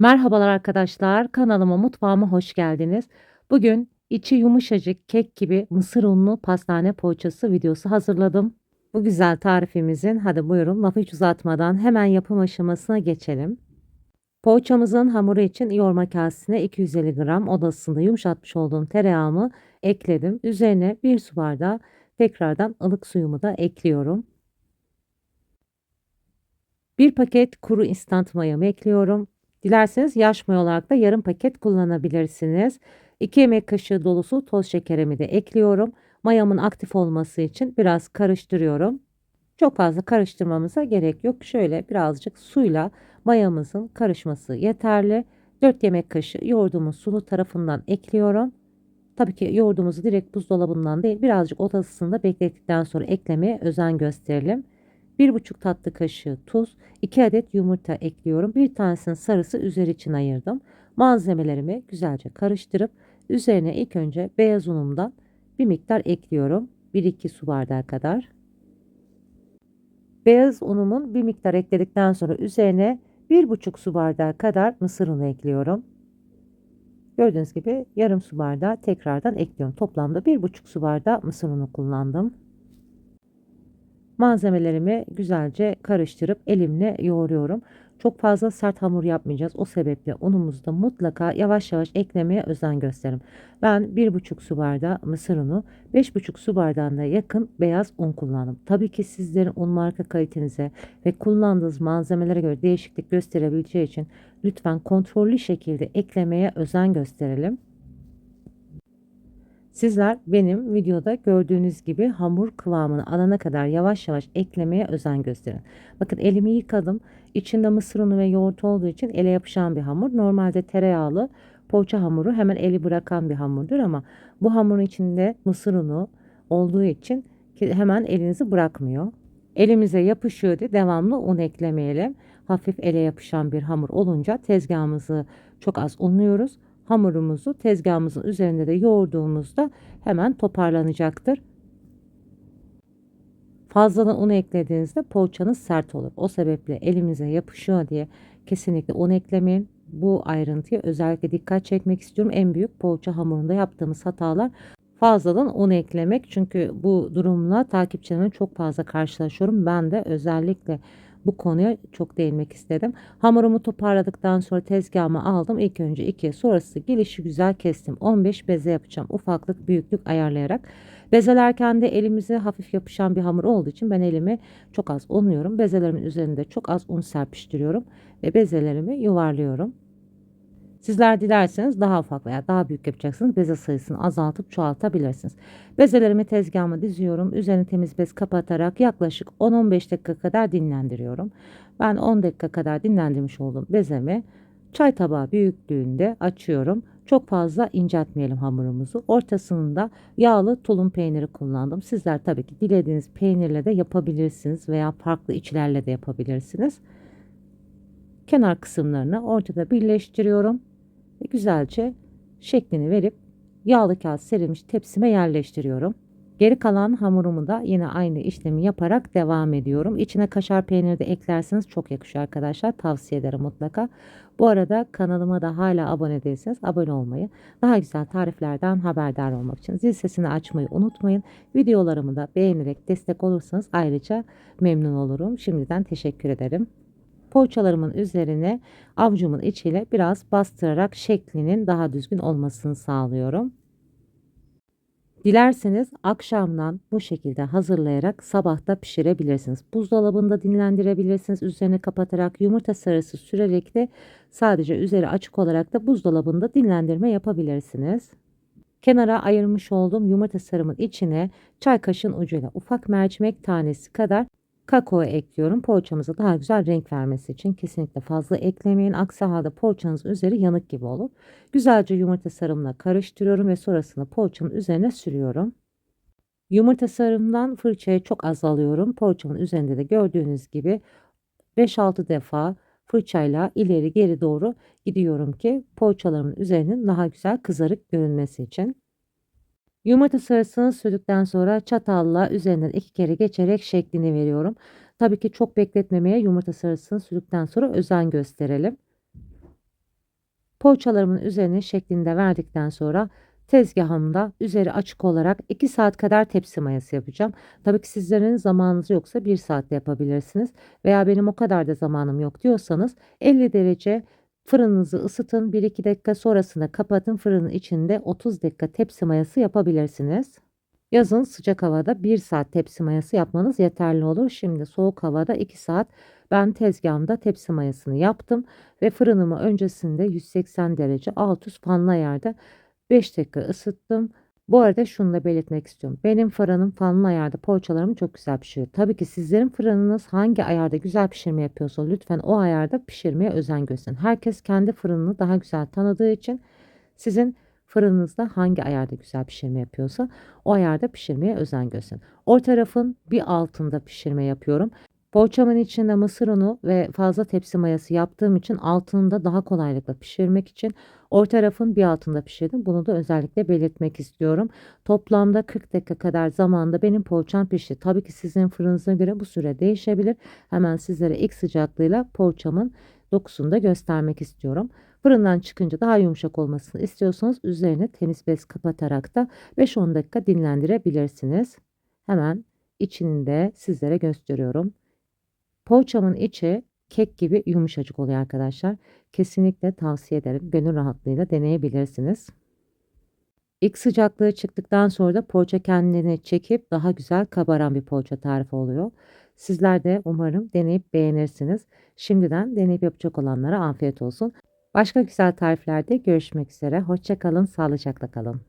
Merhabalar arkadaşlar, kanalıma mutfağıma hoş geldiniz. Bugün içi yumuşacık kek gibi mısır unlu pastane poğaçası videosu hazırladım. Bu güzel tarifimizin hadi buyurun lafı hiç uzatmadan hemen yapım aşamasına geçelim. Poğaçamızın hamuru için yoğurma kasesine 250 gram odasında yumuşatmış olduğum tereyağımı ekledim. Üzerine bir su bardağı tekrardan ılık suyumu da ekliyorum. Bir paket kuru instant mayamı ekliyorum. Dilerseniz yaş maya olarak da yarım paket kullanabilirsiniz. 2 yemek kaşığı dolusu toz şekerimi de ekliyorum. Mayamın aktif olması için biraz karıştırıyorum. Çok fazla karıştırmamıza gerek yok. Şöyle birazcık suyla mayamızın karışması yeterli. 4 yemek kaşığı yoğurdumun sulu tarafından ekliyorum. Tabii ki yoğurdumuzu direkt buzdolabından değil birazcık oda ısısında beklettikten sonra eklemeye özen gösterelim. 1,5 tatlı kaşığı tuz, 2 adet yumurta ekliyorum. Bir tanesinin sarısı üzeri için ayırdım. Malzemelerimi güzelce karıştırıp üzerine ilk önce beyaz unumdan bir miktar ekliyorum. 1-2 su bardağı kadar. Beyaz unumun bir miktar ekledikten sonra üzerine 1,5 su bardağı kadar mısır unu ekliyorum. Gördüğünüz gibi yarım su bardağı tekrardan ekliyorum. Toplamda 1,5 su bardağı mısır unu kullandım. Malzemelerimi güzelce karıştırıp elimle yoğuruyorum. Çok fazla sert hamur yapmayacağız. O sebeple unumuzu da mutlaka yavaş yavaş eklemeye özen gösterin. Ben 1,5 su bardağı mısır unu, 5,5 su bardağına yakın beyaz un kullandım. Tabii ki sizlerin un marka kalitenize ve kullandığınız malzemelere göre değişiklik gösterebileceği için lütfen kontrollü şekilde eklemeye özen gösterelim. Sizler benim videoda gördüğünüz gibi hamur kıvamını alana kadar yavaş yavaş eklemeye özen gösterin. Bakın elimi yıkadım. İçinde mısır unu ve yoğurt olduğu için ele yapışan bir hamur. Normalde tereyağlı poğaça hamuru hemen eli bırakan bir hamurdur ama bu hamurun içinde mısır unu olduğu için hemen elinizi bırakmıyor. Elimize yapışıyor diye devamlı un eklemeyelim. Hafif ele yapışan bir hamur olunca tezgahımızı çok az unluyoruz hamurumuzu tezgahımızın üzerinde de yoğurduğumuzda hemen toparlanacaktır. Fazladan un eklediğinizde poğaçanız sert olur. O sebeple elimize yapışıyor diye kesinlikle un eklemeyin. Bu ayrıntıya özellikle dikkat çekmek istiyorum. En büyük poğaça hamurunda yaptığımız hatalar fazladan un eklemek. Çünkü bu durumla takipçilerimle çok fazla karşılaşıyorum. Ben de özellikle bu konuya çok değinmek istedim. Hamurumu toparladıktan sonra tezgahıma aldım. İlk önce 2 sonrası gelişi güzel kestim. 15 beze yapacağım. Ufaklık büyüklük ayarlayarak. Bezelerken de elimize hafif yapışan bir hamur olduğu için ben elimi çok az unluyorum. Bezelerimin üzerinde çok az un serpiştiriyorum ve bezelerimi yuvarlıyorum. Sizler dilerseniz daha ufak veya daha büyük yapacaksınız. Beze sayısını azaltıp çoğaltabilirsiniz. Bezelerimi tezgahıma diziyorum. Üzerine temiz bez kapatarak yaklaşık 10-15 dakika kadar dinlendiriyorum. Ben 10 dakika kadar dinlendirmiş olduğum bezemi çay tabağı büyüklüğünde açıyorum. Çok fazla inceltmeyelim hamurumuzu. Ortasında yağlı tulum peyniri kullandım. Sizler tabii ki dilediğiniz peynirle de yapabilirsiniz veya farklı içlerle de yapabilirsiniz. Kenar kısımlarını ortada birleştiriyorum ve güzelce şeklini verip yağlı kağıt serilmiş tepsime yerleştiriyorum. Geri kalan hamurumu da yine aynı işlemi yaparak devam ediyorum. İçine kaşar peyniri de eklerseniz çok yakışıyor arkadaşlar. Tavsiye ederim mutlaka. Bu arada kanalıma da hala abone değilseniz abone olmayı, daha güzel tariflerden haberdar olmak için zil sesini açmayı unutmayın. Videolarımı da beğenerek destek olursanız ayrıca memnun olurum. Şimdiden teşekkür ederim. Poğaçalarımın üzerine avucumun içiyle biraz bastırarak şeklinin daha düzgün olmasını sağlıyorum. Dilerseniz akşamdan bu şekilde hazırlayarak sabahta pişirebilirsiniz. Buzdolabında dinlendirebilirsiniz. Üzerine kapatarak yumurta sarısı sürerek de sadece üzeri açık olarak da buzdolabında dinlendirme yapabilirsiniz. Kenara ayırmış olduğum yumurta sarımın içine çay kaşığın ucuyla ufak mercimek tanesi kadar kakao ekliyorum. Poğaçamıza daha güzel renk vermesi için kesinlikle fazla eklemeyin. Aksi halde poğaçanızın üzeri yanık gibi olur. Güzelce yumurta sarımla karıştırıyorum ve sonrasında poğaçamın üzerine sürüyorum. Yumurta sarımdan fırçayı çok az alıyorum. Poğaçamın üzerinde de gördüğünüz gibi 5-6 defa fırçayla ileri geri doğru gidiyorum ki poğaçalarımın üzerinin daha güzel kızarık görünmesi için. Yumurta sarısını sürdükten sonra çatalla üzerinden iki kere geçerek şeklini veriyorum. Tabii ki çok bekletmemeye yumurta sarısını sürdükten sonra özen gösterelim. Poğaçalarımın üzerine şeklinde verdikten sonra tezgahımda üzeri açık olarak 2 saat kadar tepsi mayası yapacağım. Tabii ki sizlerin zamanınız yoksa 1 saatte yapabilirsiniz veya benim o kadar da zamanım yok diyorsanız 50 derece fırınınızı ısıtın 1-2 dakika sonrasında kapatın fırının içinde 30 dakika tepsi mayası yapabilirsiniz. Yazın sıcak havada 1 saat tepsi mayası yapmanız yeterli olur. Şimdi soğuk havada 2 saat ben tezgahımda tepsi mayasını yaptım ve fırınımı öncesinde 180 derece alt üst fanlı ayarda 5 dakika ısıttım. Bu arada şunu da belirtmek istiyorum. Benim fırınım fanlı ayarda poğaçalarımı çok güzel pişiriyor. Tabii ki sizlerin fırınınız hangi ayarda güzel pişirme yapıyorsa lütfen o ayarda pişirmeye özen gösterin. Herkes kendi fırınını daha güzel tanıdığı için sizin fırınınızda hangi ayarda güzel pişirme yapıyorsa o ayarda pişirmeye özen gösterin. O tarafın bir altında pişirme yapıyorum. Poğaçamın içinde mısır unu ve fazla tepsi mayası yaptığım için altında daha kolaylıkla pişirmek için orta tarafın bir altında pişirdim. Bunu da özellikle belirtmek istiyorum. Toplamda 40 dakika kadar zamanda benim poğaçam pişti. Tabii ki sizin fırınıza göre bu süre değişebilir. Hemen sizlere ilk sıcaklığıyla poğaçamın dokusunu da göstermek istiyorum. Fırından çıkınca daha yumuşak olmasını istiyorsanız üzerine temiz bez kapatarak da 5-10 dakika dinlendirebilirsiniz. Hemen içini de sizlere gösteriyorum. Poğaçamın içi kek gibi yumuşacık oluyor arkadaşlar. Kesinlikle tavsiye ederim. Gönül rahatlığıyla deneyebilirsiniz. İlk sıcaklığı çıktıktan sonra da poğaça kendini çekip daha güzel kabaran bir poğaça tarifi oluyor. Sizler de umarım deneyip beğenirsiniz. Şimdiden deneyip yapacak olanlara afiyet olsun. Başka güzel tariflerde görüşmek üzere. Hoşçakalın, sağlıcakla kalın.